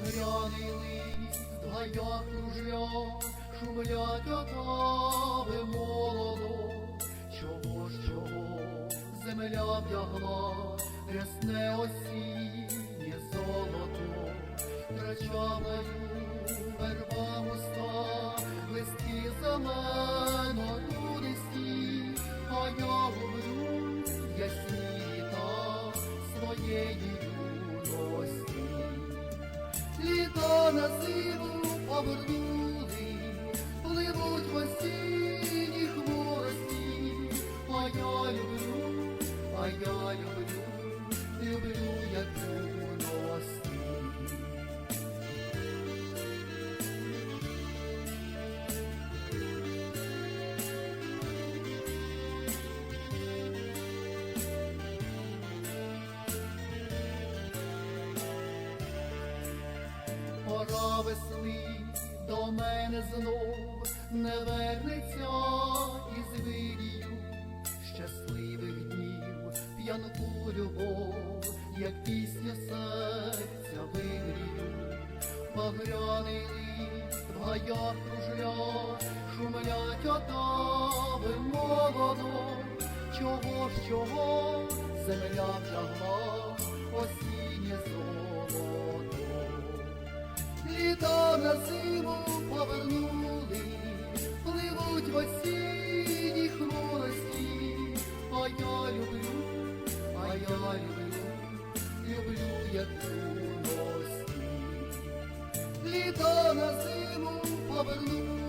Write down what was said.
Багряний лист, в гаях кружля, шумлять отави молодо. Чого ж чого земля вдягла, рясне осіннє золото, Крачавою верба густа, листки зелено рудисті, а я говорю ясні літа своєї. Літа на зиму обернули, пливуть в осінні хворості, а я люблю, а я люблю Пора весни до мене знов не вернеться із вирію щасливих днів, п'янку любов, як пісня серця вигрію, багряний лист в гаях кружля, шумлять отави молодо, чого ж чого? Земля вдягла осіннє золото. На зиму повернули, пливуть в осінні хмурості, а я люблю, а я люблю, люблю як юності. Літа на зиму повернули,